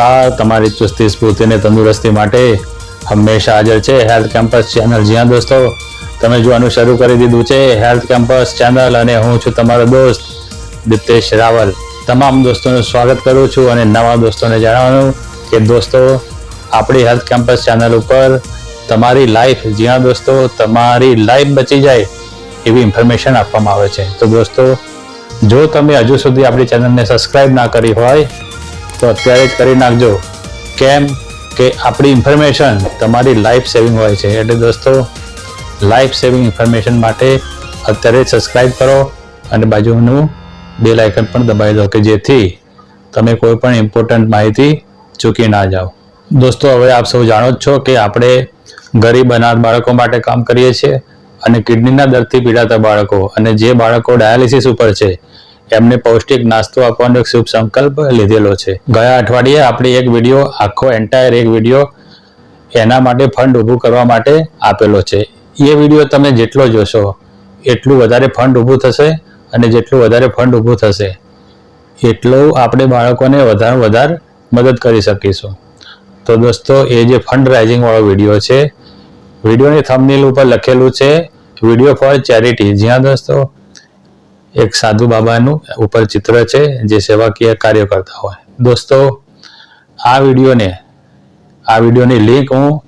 નમસ્કાર. તમારી ચુસ્તી, સ્ફૂર્તિ અને તંદુરસ્તી માટે હંમેશા હાજર છે હેલ્થ કેમ્પસ ચેનલ જ્યાં દોસ્તો. તમે જોવાનું શરૂ કરી દીધું છે હેલ્થ કેમ્પસ ચેનલ અને હું છું તમારો દોસ્ત દિપ્તેશ રાવલ. તમામ દોસ્તોનું સ્વાગત કરું છું અને નવા દોસ્તોને જણાવવાનું કે દોસ્તો, આપણી હેલ્થ કેમ્પસ ચેનલ ઉપર તમારી લાઈફ જ્યાં દોસ્તો, તમારી લાઈફ બચી જાય એવી ઇન્ફોર્મેશન આપવામાં આવે છે. તો દોસ્તો, જો તમે હજુ સુધી આપણી ચેનલને સબસ્ક્રાઈબ ના કરી હોય તો અત્યારે જ કરી નાખજો. કેમ કે આપણી ઇન્ફોર્મેશન તમારી લાઈફ સેવિંગ હોય છે. એટલે દોસ્તો લાઈફ સેવિંગ ઇન્ફોર્મેશન માટે અત્યારે સબસ્ક્રાઈબ કરો અને બાજુનું બેલ આઇકન પણ દબાવી દો કે જેથી તમે કોઈ પણ ઇમ્પોર્ટન્ટ માહિતી ચૂકી ના જાઓ. દોસ્તો, હવે આપ સૌ જાણો જ છો કે આપણે ગરીબ, અનાથ બાળકો માટે કામ કરીએ છીએ અને કિડનીના દર્દથી પીડાતા બાળકો અને જે બાળકો ડાયાલિસિસ ઉપર છે એમને પૌષ્ટિક નાસ્તો આપવાનો એક શુભ સંકલ્પ લીધેલો છે. ગયા અઠવાડિયે આપણે એક વીડિયો, આખો એન્ટાયર એક વીડિયો એના માટે ફંડ ઊભું કરવા માટે આપેલો છે. એ વીડિયો તમે જેટલો જોશો, એટલું વધારે ફંડ ઊભું થશે અને જેટલું વધારે ફંડ ઊભું થશે, એટલું આપણે બાળકોને વધારે વધારે મદદ કરી શકીશું. તો દોસ્તો, એ જે ફંડ રાઇઝિંગવાળો વીડિયો છે, વિડીયોની થંબનેલ ઉપર લખેલું છે વીડિયો ફોર ચેરિટી જ્યાં દોસ્તો એક સાધુ બાબાનું ઉપર ચિત્ર છે, જે સેવાકીય કાર્ય કરતા હોય. દોસ્તો, આ વિડીયોને, આ વિડીયોની લિંક હું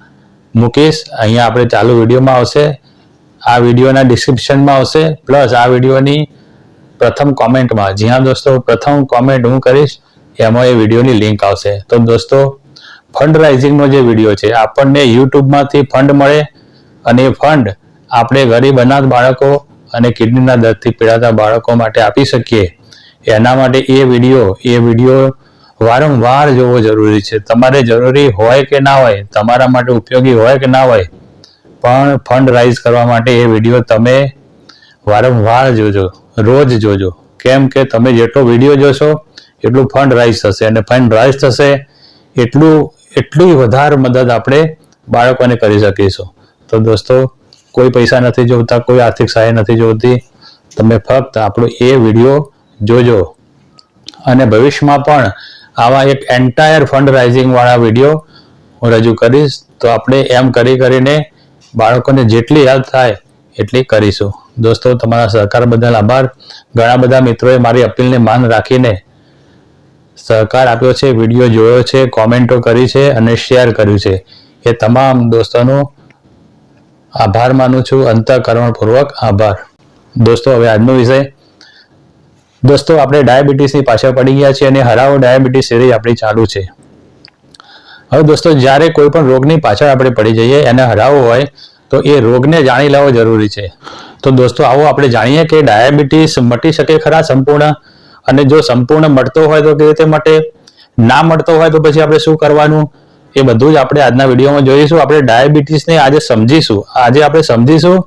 મૂકીશ. અહીંયા આપણે ચાલુ વિડીયોમાં આવશે. આ વિડીયોના ડિસ્ક્રિપ્શનમાં આવશે. પ્લસ આ વિડીયોની પ્રથમ કોમેન્ટમાં જ્યાં દોસ્તો, પ્રથમ કોમેન્ટ હું કરીશ, એમાં એ વિડીયોની લિંક આવશે. તો દોસ્તો ફંડ રાઇઝિંગનો જે વીડિયો છે, આપણને યુટ્યુબમાંથી ફંડ મળે અને એ ફંડ આપણે ગરીબ અનાથ બાળકો અને કિડનીના દર્દથી પીડાતા બાળકો માટે આપી શકીએ. એના માટે એ વીડિયો એ વીડિયો વારંવાર જોવો જરૂરી છે. તમારે જરૂરી હોય કે ના હોય, તમારા માટે ઉપયોગી હોય કે ના હોય, પણ ફંડ રાઇઝ કરવા માટે એ વીડિયો તમે વારંવાર જોજો. રોજ જોજો. કેમ કે તમે જેટલો વીડિયો જોશો, એટલું ફંડ રાઇઝ થશે અને ફંડ રાઇઝ થશે એટલું, એટલી વધારે મદદ આપણે બાળકોને કરી શકીશું. તો દોસ્તો કોઈ પૈસા નથી જોતા, કોઈ આર્થિક સહાય નથી જોતી, તમે ફક્ત આપણો એ વીડિયો જોજો. અને ભવિષ્યમાં પણ આવા એક એન્ટાયર ફંડ રાઇઝિંગવાળા વીડિયો હું રજૂ કરીશ, તો આપણે એમ કરી કરીને બાળકોને જેટલી હેલ્પ થાય એટલી કરીશું. દોસ્તો, તમારા સહકાર બદલ આભાર. ઘણા બધા મિત્રોએ મારી અપીલને માન રાખીને સહકાર આપ્યો છે, વીડિયો જોયો છે, કોમેન્ટો કરી છે અને શેર કર્યું છે. એ તમામ દોસ્તોનો આભાર માનું છું. અંતઃકરણપૂર્વક આભાર. દોસ્તો, હવે આજનો વિષય. દોસ્તો, આપણે ડાયાબિટીસની પાછળ પડી ગયા છીએ અને હરાવો ડાયાબિટીસ સિરીઝ આપણી ચાલુ છે. હવે દોસ્તો, જ્યારે કોઈ પણ રોગની પાછળ આપણે પડી જઈએ, એને હરાવવો હોય, તો એ રોગને જાણી લેવો જરૂરી છે. તો દોસ્તો, આવો આપણે જાણીએ કે ડાયાબિટીસ મટી શકે ખરા સંપૂર્ણ? અને જો સંપૂર્ણ મળતો હોય તો કેવી રીતે મટે? ના મળતો હોય તો પછી આપણે શું કરવાનું? એ બધું જ આપણે આજના વિડીયોમાં જોઈશું. આપણે ડાયાબિટીસને આજે સમજીશું. આજે આપણે સમજીશું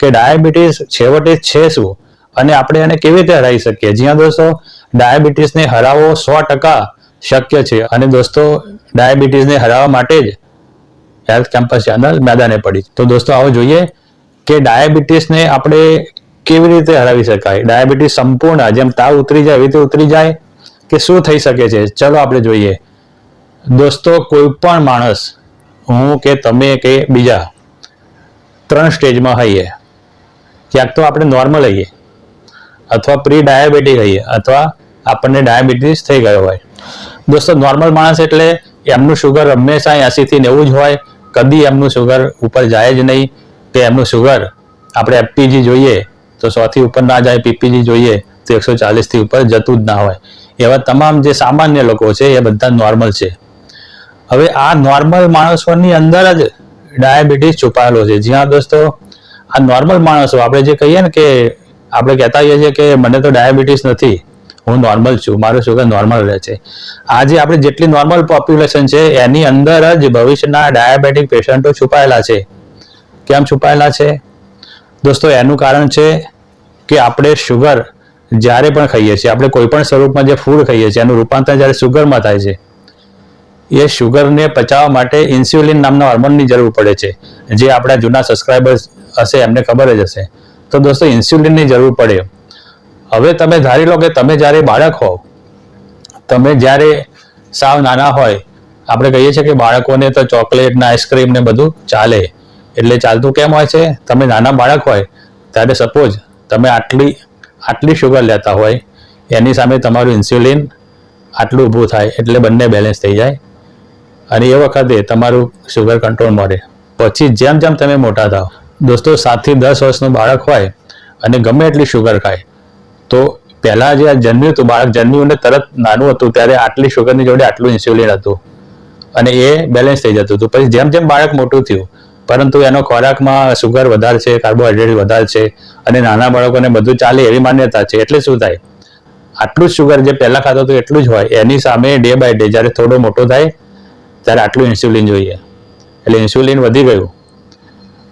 કે ડાયાબિટીસ છેવટે છે શું? અને આપણે એને કેવી રીતે હરાવી શકીએ? જ્યાં દોસ્તો ડાયાબિટીસને હરાવવો સો ટકા શક્ય છે. અને દોસ્તો ડાયાબિટીસને હરાવવા માટે જ હેલ્થ કેમ્પસ ચેનલ મેદાને પડી તો દોસ્તો, આવો જોઈએ કે ડાયાબિટીસને આપણે કેવી રીતે હરાવી શકાય? ડાયાબિટીસ સંપૂર્ણ, જેમ તાવ ઉતરી જાય, એવી રીતે ઉતરી જાય કે શું થઈ શકે છે? ચલો આપણે જોઈએ. દોસ્તો, કોઈ પણ માણસ, હું કે તમે કે બીજા, ત્રણ સ્ટેજમાં હઈએ. ક્યાંક તો આપણે નોર્મલ હઈએ. અથવા પ્રી ડાયાબિટીક હોઈએ, અથવા આપણને ડાયાબિટીસ થઈ ગયો હોય. દોસ્તો નોર્મલ માણસ એટલે એમનું શુગર હંમેશા એંસીથી નેવું જ હોય. કદી એમનું શુગર ઉપર જાય જ નહીં. કે એમનું શુગર આપણે એપીજી જોઈએ, તો સોથી ઉપર ના જાય પીપીજી જોઈએ, તો એકસો ચાલીસથી ઉપર જતું જ ના હોય. એવા તમામ જે સામાન્ય લોકો છે, એ બધા નોર્મલ છે. હવે આ નોર્મલ માણસોની અંદર જ ડાયાબિટીસ છુપાયેલો છે. જ્યાં દોસ્તો. આ નોર્મલ માણસો, આપણે જે કહીએ ને કે, આપણે કહેતા હોઈએ છીએ કે મને તો ડાયાબિટીસ નથી. હું નોર્મલ છું. મારું શુગર નોર્મલ રહે છે. આજે આપણે જેટલી નોર્મલ પોપ્યુલેશન છે, એની અંદર જ ભવિષ્યના ડાયાબિટીક પેશન્ટો છુપાયેલા છે. કેમ છુપાયેલા છે? દોસ્તો, એનું કારણ છે કે આપણે શુગર જ્યારે પણ ખાઈએ છીએ, આપણે કોઈ પણ સ્વરૂપમાં જે ફૂડ ખાઈએ છીએ, એનું રૂપાંતર જ્યારે શુગરમાં થાય છે એ શુગરને પચાવવા માટે ઇન્સ્યુલિન નામના હોર્મોનની જરૂર પડે છે. જે આપણા જૂના સબસ્ક્રાઇબર્સ હશે, એમને ખબર જ હશે. તો દોસ્તો, ઇન્સ્યુલિનની જરૂર પડે. હવે તમે ધારી લો કે તમે જ્યારે બાળક હોવ, તમે જ્યારે સાવ નાના હોય, આપણે કહીએ છીએ કે બાળકોને તો ચોકલેટ ને આઈસ્ક્રીમ ને બધું ચાલે. એટલે ચાલતું કેમ હોય છે? તમે નાના બાળક હોય, ત્યારે સપોઝ તમે આટલી આટલી શુગર લેતા હોય, એની સામે તમારું ઇન્સ્યુલિન આટલું ઊભું થાય, એટલે બંને બેલેન્સ થઈ જાય. અને એ વખતે તમારું શુગર કંટ્રોલમાં રહે પછી જેમ જેમ તમે મોટા થાવ, દોસ્તો સાતથી દસ વર્ષનું બાળક હોય અને ગમે એટલી શુગર ખાય, તો પહેલાં જે જન્મ્યું હતું, બાળક જન્મ્યું અને તરત નાનું હતું, ત્યારે આટલી શુગરની જોડે આટલું ઇન્સ્યુલિન હતું. અને એ બેલેન્સ થઈ જતું હતું. પછી જેમ જેમ બાળક મોટું થયું, પરંતુ એનો ખોરાકમાં શુગર વધારે છે કાર્બોહાઈડ્રેટ વધારે છે, અને નાના બાળકોને બધું ચાલે એવી માન્યતા છે, એટલે શું થાય? આટલું જ શુગર જે પહેલાં ખાતો હતું, એટલું જ હોય. એની સામે ડે બાય ડે જ્યારે થોડો મોટો થાય ત્યારે આટલું ઇન્સ્યુલિન જોઈએ. એટલે ઇન્સ્યુલિન વધી ગયું.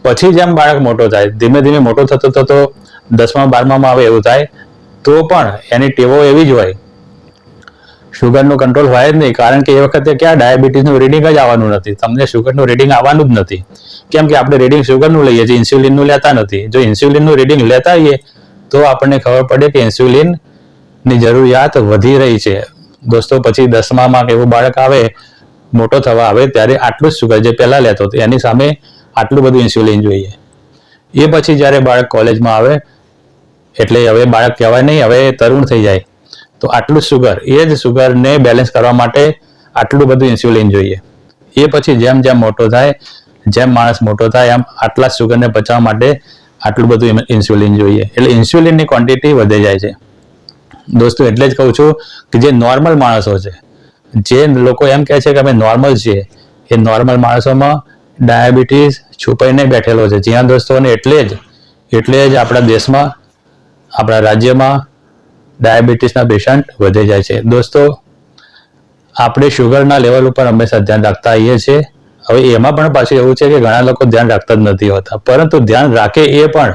પછી જેમ બાળક મોટો થાય, ધીમે ધીમે મોટો થતો થતો દસમા, બારમામાં આવે એવું થાય, તો પણ એની ટેવો એવી જ હોય. શુગરનું કંટ્રોલ હોય જ નહીં, કારણ કે એ વખતે ક્યાં ડાયાબિટીસનું રીડિંગ જ આવવાનું નથી. તમને શુગરનું રીડિંગ આવવાનું જ નથી. કેમ કે આપણે રીડિંગ શુગરનું લઈએ છીએ ઇન્સ્યુલિનનું લેતા નથી. જો ઇન્સ્યુલિનનું રીડિંગ લેતા હોઈએ તો આપણને ખબર પડે કે ઇન્સ્યુલિનની જરૂરિયાત વધી રહી છે. દોસ્તો, પછી દસમામાં એવું બાળક આવે મોટો થવા આવે ત્યારે આટલું જ સુગર જે પહેલાં લેતો હતો, એની સામે આટલું બધું ઇન્સ્યુલિન જોઈએ. એ પછી જ્યારે બાળક કોલેજમાં આવે, એટલે હવે બાળક કહેવાય નહીં, હવે તરુણ થઈ જાય. તો આટલું સુગર એ જ સુગરને બેલેન્સ કરવા માટે આટલું બધું ઇન્સ્યુલિન જોઈએ. એ પછી જેમ જેમ મોટો થાય, જેમ માણસ મોટો થાય એમ આટલા સુગરને પચાવવા માટે આટલું બધું ઇન્સ્યુલિન જોઈએ. એટલે ઇન્સ્યુલિનની ક્વોન્ટિટી વધે જાય છે. દોસ્તો, એટલે જ કહું છું કે જે નોર્મલ માણસો છે જે લોકો એમ કહે છે કે અમે નોર્મલ છીએ, એ નોર્મલ માણસોમાં ડાયાબિટીસ છુપાઈને બેઠેલો છે. જ્યાં દોસ્તોને એટલે જ એટલે જ આપણા દેશમાં, આપણા રાજ્યમાં ડાયાબિટીસના પેશન્ટ વધે જાય છે. દોસ્તો, આપણે શુગરના લેવલ ઉપર હંમેશા ધ્યાન રાખતા આવીએ છીએ. હવે એમાં પણ પાછું એવું છે કે ઘણા લોકો ધ્યાન રાખતા જ નથી હોતા. પરંતુ ધ્યાન રાખે એ પણ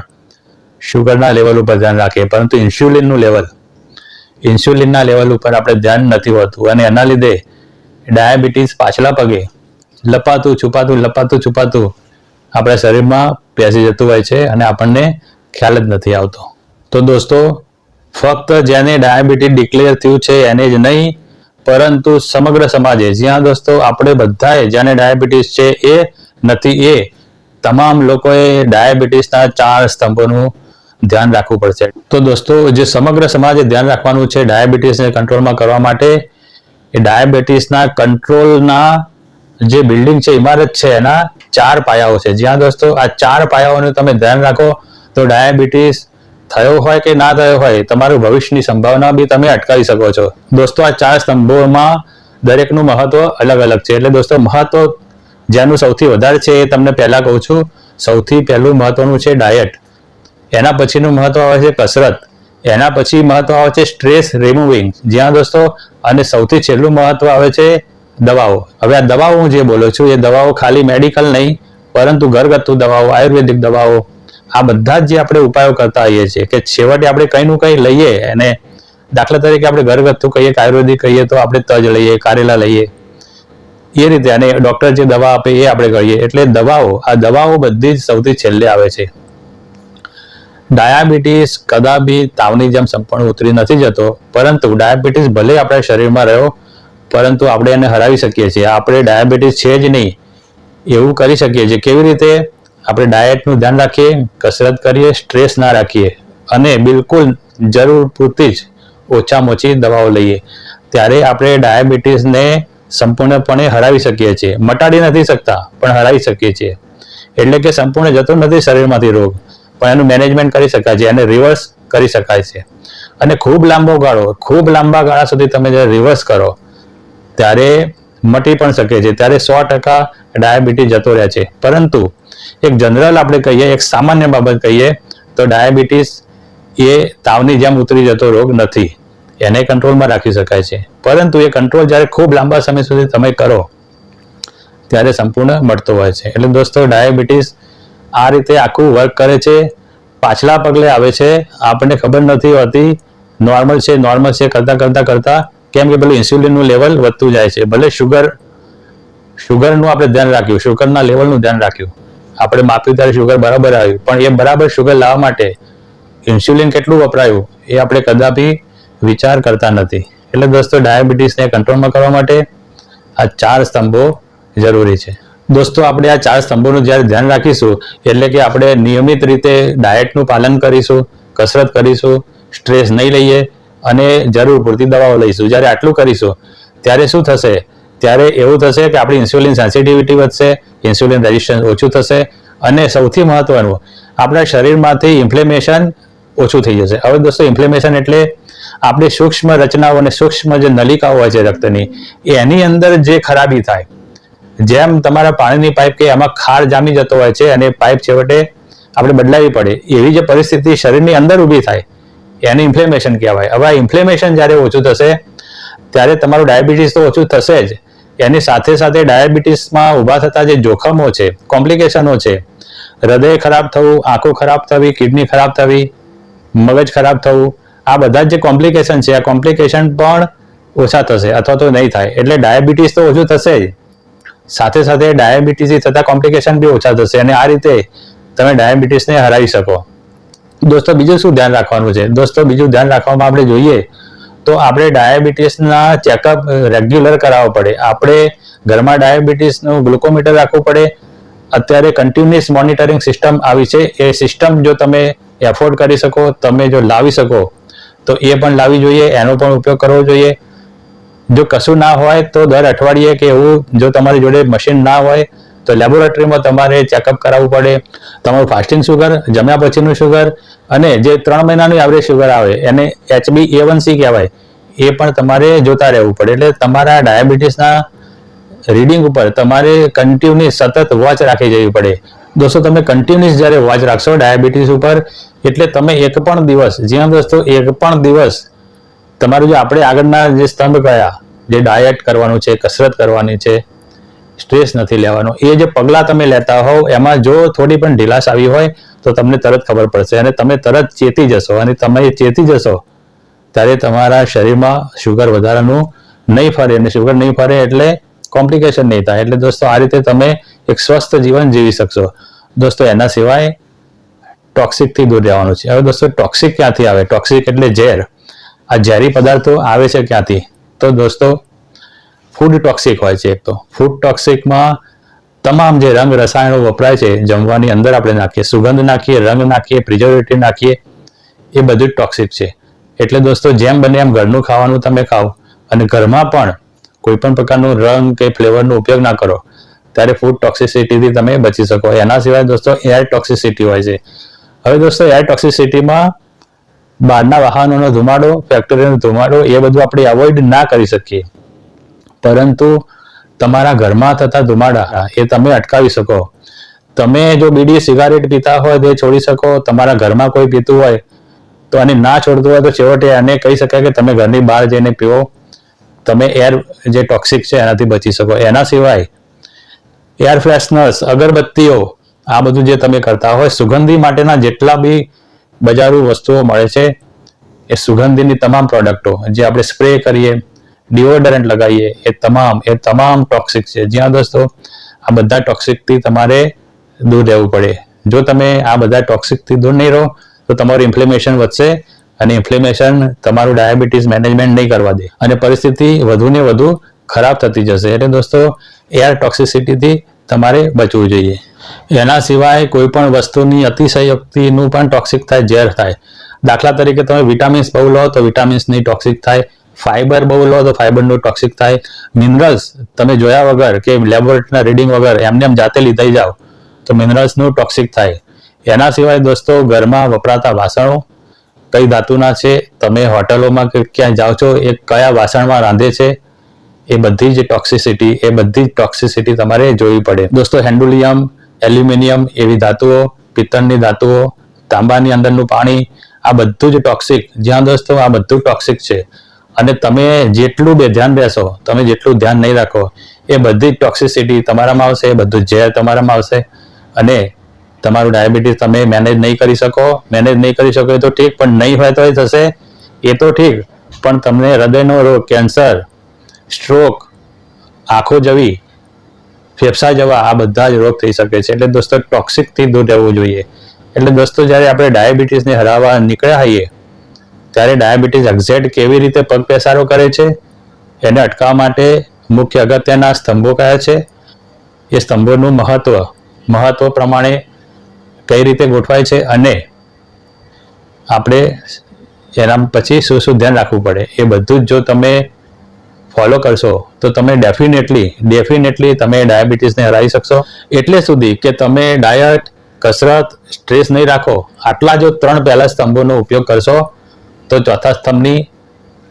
શુગરના લેવલ ઉપર ધ્યાન રાખે. પરંતુ ઇન્સ્યુલિનનું લેવલ ઇન્સ્યુલિનના લેવલ ઉપર આપણે ધ્યાન નથી હોતું અને એના લીધે ડાયાબિટીસ પાછલા પગે લપાતું, છુપાતું લપાતું, છુપાતું આપણા શરીરમાં બેસી જતું હોય છે અને આપણને ખ્યાલ જ નથી આવતો. તો દોસ્તો, ફક્ત જેને ડાયાબિટીસ ડિક્લેર થયું છે એને જ નહીં, પરંતુ સમગ્ર સમાજે, જ્યાં દોસ્તો આપણે બધાએ જેને ડાયાબિટીસ છે એ નથી, એ તમામ લોકોએ ડાયાબિટીસના ચાર સ્તંભોનું ધ્યાન રાખવું પડશે. તો દોસ્તો, જે સમગ્ર સમાજે ધ્યાન રાખવાનું છે ડાયાબિટીસને કંટ્રોલમાં કરવા માટે, એ ડાયાબિટીસના કંટ્રોલના જે બિલ્ડિંગ છે ઇમારત છે, એના ચાર પાયાઓ છે. જ્યાં દોસ્તો, આ ચાર પાયાઓનું તમે ધ્યાન રાખો, તો ડાયાબિટીસ થયો હોય કે ના થયો હોય, તમારું ભવિષ્યની સંભાવના બી તમે અટકાવી શકો છો. દોસ્તો, આ ચાર સ્તંભોમાં દરેકનું મહત્વ અલગ અલગ છે. એટલે દોસ્તો, મહત્વ જેનું સૌથી વધારે છે એ તમને પહેલા કહું છું. સૌથી પહેલું મહત્વનું છે ડાયટ. એના પછીનું મહત્વ આવે છે કસરત. એના પછી મહત્વ આવે છે સ્ટ્રેસ રિમૂવિંગ. જ્યાં દોસ્તો, અને સૌથી છેલ્લું મહત્વ આવે છે દવાઓ. હવે આ દવાઓ હું જે બોલું છું, એ દવાઓ ખાલી મેડિકલ નહીં, પરંતુ ઘરગથ્થુ દવાઓ, આયુર્વેદિક દવાઓ, આ બધા જ જે આપણે ઉપાયો કરતા હોઈએ છીએ કે છેવટે આપણે કંઈનું કંઈ લઈએ અને દાખલા તરીકે આપણે ઘરગથ્થુ કહીએ, કે આયુર્વેદિક કહીએ, તો આપણે તજ લઈએ, કારેલા લઈએ. એ રીતે, અને ડૉક્ટર જે દવા આપે એ આપણે કહીએ એટલે દવાઓ, આ દવાઓ બધી જ સૌથી છેલ્લે આવે છે. ડાયાબિટીસ કદાબી તાવની જેમ સંપૂર્ણ ઉતરી નથી જતો, પરંતુ ડાયાબિટીસ ભલે આપણા શરીરમાં રહ્યો, પરંતુ આપણે એને હરાવી શકીએ છીએ. આપણે ડાયાબિટીસ છે જ નહીં. એવું કરી શકીએ છીએ. કેવી રીતે? આપણે ડાયટનું ધ્યાન રાખીએ, કસરત કરીએ, સ્ટ્રેસ ના રાખીએ અને બિલકુલ જરૂર પૂરતી જ ઓછામાં ઓછી દવાઓ લઈએ. ત્યારે આપણે ડાયાબિટીસને સંપૂર્ણપણે હરાવી શકીએ છીએ. મટાડી નથી શકતા, પણ હરાવી શકીએ છીએ. એટલે કે સંપૂર્ણ જતો નથી શરીરમાંથી રોગ. પણ એનું મેનેજમેન્ટ કરી શકાય છે એને રિવર્સ કરી શકાય છે. અને ખૂબ લાંબો ગાળો, ખૂબ લાંબા ગાળા સુધી તમે જ્યારે રિવર્સ કરો, ત્યારે મટી પણ શકે છે. ત્યારે સો ટકા ડાયાબિટીસ જતો રહે છે. પરંતુ એક જનરલ આપણે કહીએ, એક સામાન્ય બાબત કહીએ, તો ડાયાબિટીસ એ તાવની જેમ ઉતરી જતો રોગ નથી. એને કંટ્રોલમાં રાખી શકાય છે. પરંતુ એ કંટ્રોલ જ્યારે ખૂબ લાંબા સમય સુધી તમે કરો, ત્યારે સંપૂર્ણ મળતો હોય છે. એટલે દોસ્તો, ડાયાબિટીસ આ રીતે આખું વર્ક કરે છે. પાછલા પગલે આવે છે. આપણને ખબર નથી હોતી. નોર્મલ છે નોર્મલ છે, કરતાં કરતાં કરતાં કેમ કે પેલું ઇન્સ્યુલિનનું લેવલ વધતું જાય છે. ભલે શુગર શુગરનું આપણે ધ્યાન રાખ્યું શુગરના લેવલનું ધ્યાન રાખ્યું. આપણે માપ્યું ત્યારે શુગર બરાબર આવ્યું. પણ એ બરાબર શુગર લાવવા માટે ઇન્સ્યુલિન કેટલું વપરાયું એ આપણે કદાપી વિચાર કરતા નથી. એટલે દોસ્તો ડાયાબિટીસને કંટ્રોલમાં કરવા માટે આ ચાર સ્તંભો જરૂરી છે. દોસ્તો, આપણે આ ચાર સ્તંભોનું જ્યારે ધ્યાન રાખીશું, એટલે કે આપણે નિયમિત રીતે ડાયટનું પાલન કરીશું, કસરત કરીશું સ્ટ્રેસ નહીં લઈએ અને જરૂર પૂરતી દવાઓ લઈશું. જ્યારે આટલું કરીશું, ત્યારે શું થશે? ત્યારે એવું થશે કે આપણી ઇન્સ્યુલિન સેન્સિટિવિટી વધશે ઇન્સ્યુલિન રેઝિસ્ટન્સ ઓછું થશે અને સૌથી મહત્વનું, આપણા શરીરમાંથી ઇન્ફ્લેમેશન ઓછું થઈ જશે. હવે દોસ્તો ઇન્ફ્લેમેશન એટલે આપણી સૂક્ષ્મ રચનાઓ અને સૂક્ષ્મ જે નલિકાઓ હોય છે રક્તની, એની અંદર જે ખરાબી થાય જેમ તમારા પાણીની પાઇપ કે એમાં ખાર જામી જતો હોય છે અને પાઇપ છેવટે આપણે બદલાવી પડે, એવી જે પરિસ્થિતિ શરીરની અંદર ઊભી થાય, એને ઇન્ફ્લેમેશન કહેવાય. હવે આ ઇન્ફ્લેમેશન જ્યારે ઓછું થશે, ત્યારે તમારું ડાયાબિટીસ તો ઓછું થશે જ. એની સાથે સાથે ડાયાબિટીસમાં ઊભા થતા જે જોખમો છે કોમ્પ્લિકેશનો છે, હૃદય ખરાબ થવું, આંખો ખરાબ થવી કિડની ખરાબ થવી, મગજ ખરાબ થવું, આ બધા જ કોમ્પ્લિકેશન છે, આ કોમ્પ્લિકેશન પણ ઓછા થશે અથવા તો નહીં થાય. એટલે ડાયાબિટીસ તો ઓછું થશે જ. સાથે સાથે ડાયાબિટીસથી થતા કોમ્પ્લિકેશન બી ઓછા થશે અને આ રીતે તમે ડાયાબિટીસને હરાવી શકો. દોસ્તો, બીજું શું ધ્યાન રાખવાનું છે? દોસ્તો, બીજું ધ્યાન રાખવામાં આપણે જોઈએ તો આપણે ડાયાબિટીસના ચેકઅપ રેગ્યુલર કરાવવા પડે. આપણે ઘરમાં ડાયાબિટીસનું ગ્લુકોમીટર રાખવું પડે. અત્યારે કન્ટિન્યુઅસ મોનિટરિંગ સિસ્ટમ આવી છે. એ સિસ્ટમ જો તમે એફોર્ડ કરી શકો, તમે જો લાવી શકો, તો એ પણ લાવી જોઈએ. એનો પણ ઉપયોગ કરવો જોઈએ. જો કશું ના હોય તો દર અઠવાડિયે કે એવું જો તમારી જોડે મશીન ના હોય, તો લેબોરેટરીમાં તમારે ચેકઅપ કરાવવું પડે. તમારું ફાસ્ટિંગ શુગર જમ્યા પછીનું શુગર અને જે ત્રણ મહિનાનું એવરેજ શુગર આવે, એને એચબી એ વન સી કહેવાય, એ પણ તમારે જોતા રહેવું પડે. એટલે તમારા ડાયાબિટીસના રીડિંગ ઉપર તમારે કન્ટિન્યુઅસ સતત વોચ રાખી જવી પડે. દોસ્તો, તમે કન્ટિન્યુઅસ જ્યારે વોચ રાખશો ડાયાબિટીસ ઉપર, એટલે તમે એક પણ દિવસ જ્યાં દોસ્તો, એક પણ દિવસ તમારું જે આપણે આગળના જે સ્તંભ કયા, જે ડાયટ કરવાનું છે, કસરત કરવાની છે સ્ટ્રેસ નથી લેવાનો, એ જે પગલાં તમે લેતા હોવ, એમાં જો થોડી પણ ઢીલાશ આવી હોય, તો તમને તરત ખબર પડશે. અને તમે તરત ચેતી જશો અને તમે ચેતી જશો, ત્યારે તમારા શરીરમાં શુગર વધારાનું નહીં ફરે. અને શુગર નહીં ફરે એટલે કોમ્પ્લિકેશન નહીં થાય. એટલે દોસ્તો, આ રીતે તમે એક સ્વસ્થ જીવન જીવી શકશો. દોસ્તો, એના સિવાય ટોક્સિકથી દૂર રહેવાનું છે. હવે દોસ્તો ટોક્સિક ક્યાંથી આવે? ટોક્સિક એટલે ઝેર. આ ઝેરી પદાર્થો આવે છે ક્યાંથી? તો દોસ્તો ફૂડ ટોક્સિક હોય છે એક તો. ફૂડ ટોક્સિકમાં તમામ જે રંગ રસાયણો વપરાય છે, જમવાની અંદર આપણે નાખીએ, સુગંધ નાખીએ, રંગ નાખીએ પ્રિઝર્વેટિવ નાખીએ, એ બધું ટોક્સિક છે. એટલે દોસ્તો, જેમ બને એમ ઘરનું ખાવાનું તમે ખાઓ. અને ઘરમાં પણ કોઈ પણ પ્રકારનું રંગ કે ફ્લેવરનો ઉપયોગ ના કરો. ત્યારે ફૂડ ટોક્સિસિટીથી તમે બચી શકો. એના સિવાય દોસ્તો એર ટોક્સિસિટી હોય છે. હવે દોસ્તો એર ટોક્સિસિટીમાં બહારના વાહનોનો ધુમાડો ફેક્ટરીનો ધુમાડો, એ બધું આપણે અવોઇડ ના કરી શકીએ. પરંતુ તમારા ઘરમાં થતા ધુમાડા, એ તમે અટકાવી શકો. તમે જો બીડી સિગારેટ પીતા હોય તો છોડી શકો, તમારા ઘરમાં કોઈ પીતું હોય, તો આને ના છોડતું હોય તો છેવટે એને કહી શકાય કે તમે ઘરની બહાર જઈને પીવો. તમે એર જે ટોક્સિક છે, એનાથી બચી શકો. એના સિવાય એર ફ્રેશનર્સ અગરબત્તીઓ, આ બધું જે તમે કરતા હોય, સુગંધી માટેના જેટલા બી બજારો વસ્તુઓ મળે છે એ સુગંધીની તમામ પ્રોડક્ટો જે આપણે સ્પ્રે કરીએ ડિઓડરન્ટ લગાવીએ, એ તમામ એ તમામ ટોક્સિક છે. જ્યાં દોસ્તો, આ બધા ટોક્સિકથી તમારે દૂર રહેવું પડે. જો તમે આ બધા ટોક્સિકથી દૂર નહીં રહો, તો તમારું ઇન્ફ્લેમેશન વધશે અને ઇન્ફ્લેમેશન તમારું ડાયાબિટીસ મેનેજમેન્ટ નહીં કરવા દે. અને પરિસ્થિતિ વધુ ને વધુ ખરાબ થતી જશે. એટલે દોસ્તો એર ટોક્સિસિટીથી તમારે બચવું જોઈએ. એના સિવાય કોઈ પણ વસ્તુની અતિશયોક્તિનું પણ ટોક્સિક થાય, ઝેર થાય. દાખલા તરીકે તમે વિટામિન્સ બહુ લો તો વિટામિન્સની ટોક્સિક થાય. ફાઈબર બહુ લો તો ફાઈબરનું ટોક્સિક થાય. મિનરલ્સ તમે જોયા વગર કે લેબોરેટરીના રીડિંગ વગર એમને એમ જાતે લીધાઈ જાઓ તો મિનરલ્સનું ટોક્સિક થાય. એના સિવાય દોસ્તો ઘરમાં વપરાતા વાસણો કઈ ધાતુના છે? તમે હોટલોમાં ક્યાંય જાઓ છો? એ કયા વાસણમાં રાંધે છે? એ બધી જ ટોક્સિસિટી એ બધી જ ટોક્સિસિટી તમારે જોવી પડે. દોસ્તો હેન્ડુલિયમ એલ્યુમિનિયમ એવી ધાતુઓ, પિત્તળની ધાતુઓ, તાંબાની અંદરનું પાણી, આ બધું જ ટોક્સિક જ્યાં દોસ્તો, આ બધું ટોક્સિક છે. અને તમે જેટલું બે ધ્યાન બેસો, તમે જેટલું ધ્યાન નહીં રાખો, એ બધી જ ટોક્સિસિટી તમારામાં આવશે, એ બધું ઝેર તમારામાં આવશે. અને તમારું ડાયાબિટીસ તમે મેનેજ નહીં કરી શકો મેનેજ નહીં કરી શકો એ તો ઠીક, પણ નહીં હોય તો એ થશે, એ તો ઠીક. પણ તમને હૃદયનો રોગ કેન્સર સ્ટ્રોક આંખો જવી ફેફસા જવા આ બધા જ રોગ થઈ શકે છે. એટલે દોસ્તો ટોક્સિકથી દૂર રહેવું જોઈએ. એટલે દોસ્તો, જ્યારે આપણે ડાયાબિટીસને હરાવવા નીકળ્યા હોઈએ, ત્યારે ડાયાબિટીસ એક્ઝેક્ટ કેવી રીતે પગ પેસારો કરે છે, એને અટકાવવા માટે મુખ્ય અગત્યના સ્તંભો કયા છે? એ સ્તંભોનું મહત્વ મહત્વ પ્રમાણે કઈ રીતે ગોઠવાય છે અને આપણે એના પછી શું શું ધ્યાન રાખવું પડે? એ બધું જ જો તમે ફોલો કરશો, તો તમે ડેફિનેટલી ડેફિનેટલી તમે ડાયાબિટીસને હરાવી શકશો. એટલે સુધી કે તમે ડાયટ, કસરત, સ્ટ્રેસ નહીં રાખો, આટલા જો ત્રણ પહેલા સ્તંભોનો ઉપયોગ કરશો, તો ચોથા સ્તંભની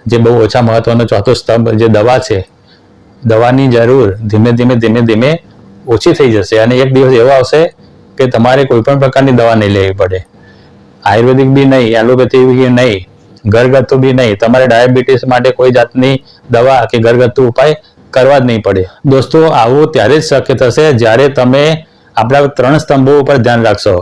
જે બહુ ઓછા મહત્વનો ચોથો સ્તંભ જે દવા છે, દવાની જરૂર ધીમે ધીમે ધીમે ધીમે ઓછી થઈ જશે અને એક દિવસ એવો આવશે કે તમારે કોઈ પણ પ્રકારની દવા નહીં લેવી પડે. આયુર્વેદિક બી નહીં, એલોપેથી બી નહીં ઘરગથ્થુ બી નહીં. તમારે ડાયાબિટીસ માટે કોઈ જાતની દવા કે ઘરગથ્થુ ઉપાય કરવા જ નહીં પડે. દોસ્તો, આવું ત્યારે જ શક્ય થશે જ્યારે તમે આપણા ત્રણ સ્તંભો ઉપર ધ્યાન રાખશો.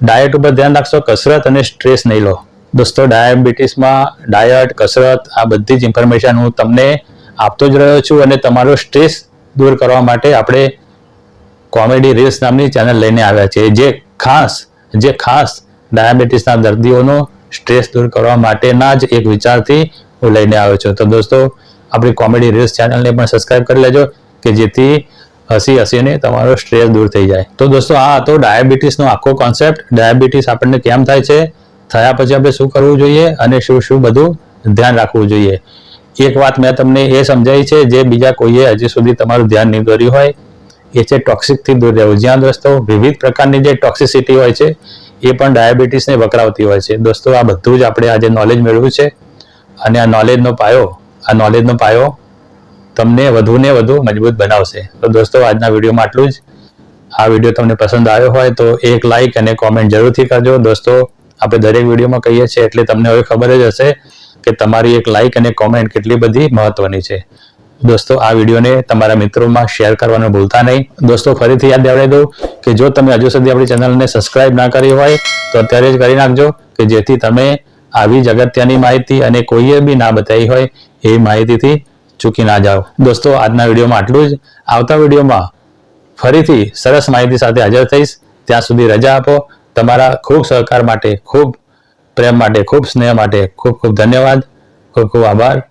ડાયટ ઉપર ધ્યાન રાખશો, કસરત અને સ્ટ્રેસ નહીં લો. દોસ્તો, ડાયાબિટીસમાં ડાયટ, કસરત, આ બધી જ ઇન્ફોર્મેશન હું તમને આપતો જ રહ્યો છું અને તમારો સ્ટ્રેસ દૂર કરવા માટે આપણે કોમેડી રીલ્સ નામની ચેનલ લઈને આવ્યા છે જે ખાસ જે ખાસ ડાયાબિટીસના દર્દીઓનો સ્ટ્રેસ દૂર કરવા માટેના જ એક વિચારથી હું લઈને આવ્યો છું. તો દોસ્તો, આપણી કોમેડી રીલ્સ ચેનલને પણ સબસ્ક્રાઇબ કરી લેજો, કે જેથી હસી હસીને તમારો સ્ટ્રેસ દૂર થઈ જાય. તો દોસ્તો, આ હતો ડાયાબિટીસનો આખો કોન્સેપ્ટ ડાયાબિટીસ આપણને કેમ થાય છે? થયા પછી આપણે શું કરવું જોઈએ અને શું શું બધું ધ્યાન રાખવું જોઈએ? એક વાત મેં તમને એ સમજાવી છે, જે બીજા કોઈએ હજી સુધી તમારું ધ્યાન નહીં દોર્યું હોય, એ છે ટોક્સિકથી દૂર રહેવું. જ્યાં દોસ્તો, વિવિધ પ્રકારની જે ટોક્સિસિટી હોય છે એ પણ ડાયાબિટીસને વકરાવતી હોય છે. દોસ્તો, આ બધું જ આપણે આજે નોલેજ મેળવ્યું છે અને આ નોલેજનો પાયો, આ નોલેજનો પાયો તમને વધુ ને વધુ મજબૂત બનાવશે. તો દોસ્તો, આજના વિડીયોમાં આટલું જ. આ વીડિયો તમને પસંદ આવ્યો હોય તો એક લાઈક અને કોમેન્ટ જરૂરથી કરજો. દોસ્તો, આપણે દરેક વિડીયોમાં કહીએ છીએ એટલે તમને હવે ખબર જ હશે કે તમારી એક લાઈક અને કોમેન્ટ કેટલી બધી મહત્વની છે. દોસ્તો, આ વિડીયોને તમારા મિત્રોમાં શેર કરવાનું ભૂલતા નહીં. દોસ્તો, ફરીથી યાદ દેવડાવી દઉં કે જો તમે હજુ સુધી આપણી ચેનલને સબસ્ક્રાઇબ ના કરી હોય, તો અત્યારે જ કરી નાખજો કે જેથી તમે આવી જ અગત્યની માહિતી અને કોઈએ બી ના બતાવી હોય એ માહિતીથી ચૂકી ના જાઓ. દોસ્તો, આજના વિડીયોમાં આટલું જ. આવતા વિડીયોમાં ફરીથી સરસ માહિતી સાથે હાજર થઈશ. ત્યાં સુધી રજા આપો. તમારા ખૂબ સહકાર માટે, ખૂબ પ્રેમ માટે, ખૂબ સ્નેહ માટે ખૂબ ખૂબ ધન્યવાદ. ખૂબ ખૂબ આભાર.